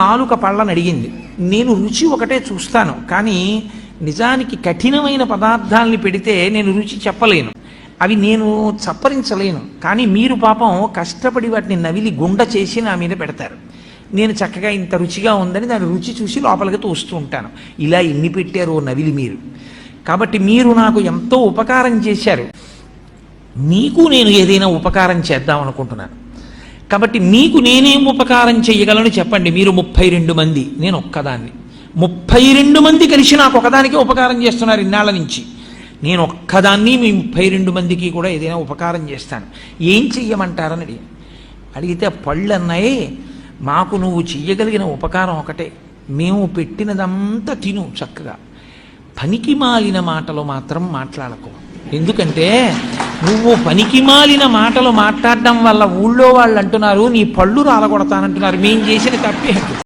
నాలుక పళ్ళని అడిగింది నేను రుచి ఒకటే చూస్తాను కానీ నిజానికి కఠినమైన పదార్థాలని పెడితే నేను రుచి చెప్పలేను. అవి నేను చప్పరించలేను కానీ మీరు పాపం కష్టపడి వాటిని నవిలి గుండ చేసి నా మీద పెడతారు. నేను చక్కగా ఇంత రుచిగా ఉందని దాని రుచి చూసి లోపలికి తోస్తూ ఉంటాను. ఇలా ఎన్ని పెట్టారో నవిలి మీరు. కాబట్టి మీరు నాకు ఎంతో ఉపకారం చేశారు. మీకు నేను ఏదైనా ఉపకారం చేద్దాం అనుకుంటున్నాను. కాబట్టి మీకు నేనేం ఉపకారం చేయగలను చెప్పండి. మీరు ముప్పై రెండు మంది. నేను ఒక్కదాన్ని. ముప్పై రెండు మంది కలిసి నాకు ఒకదానికి ఉపకారం చేస్తున్నారు ఇన్నాళ్ళ నుంచి. నేను ఒక్కదాన్ని మీ ముప్పై రెండు మందికి కూడా ఏదైనా ఉపకారం చేస్తాను. ఏం చెయ్యమంటారని అడిగి అడిగితే పళ్ళు అన్నాయి మాకు నువ్వు చెయ్యగలిగిన ఉపకారం ఒకటే. మేము పెట్టినదంతా తిను చక్కగా. పనికి మాలిన మాటలు మాత్రం మాట్లాడకు. ఎందుకంటే నువ్వు పనికి మాలిన మాటలు మాట్లాడడం వల్ల ఊళ్ళో వాళ్ళు అంటున్నారు నీ పళ్ళు రాలగొడతానంటున్నారు. మేం చేసిన తప్పే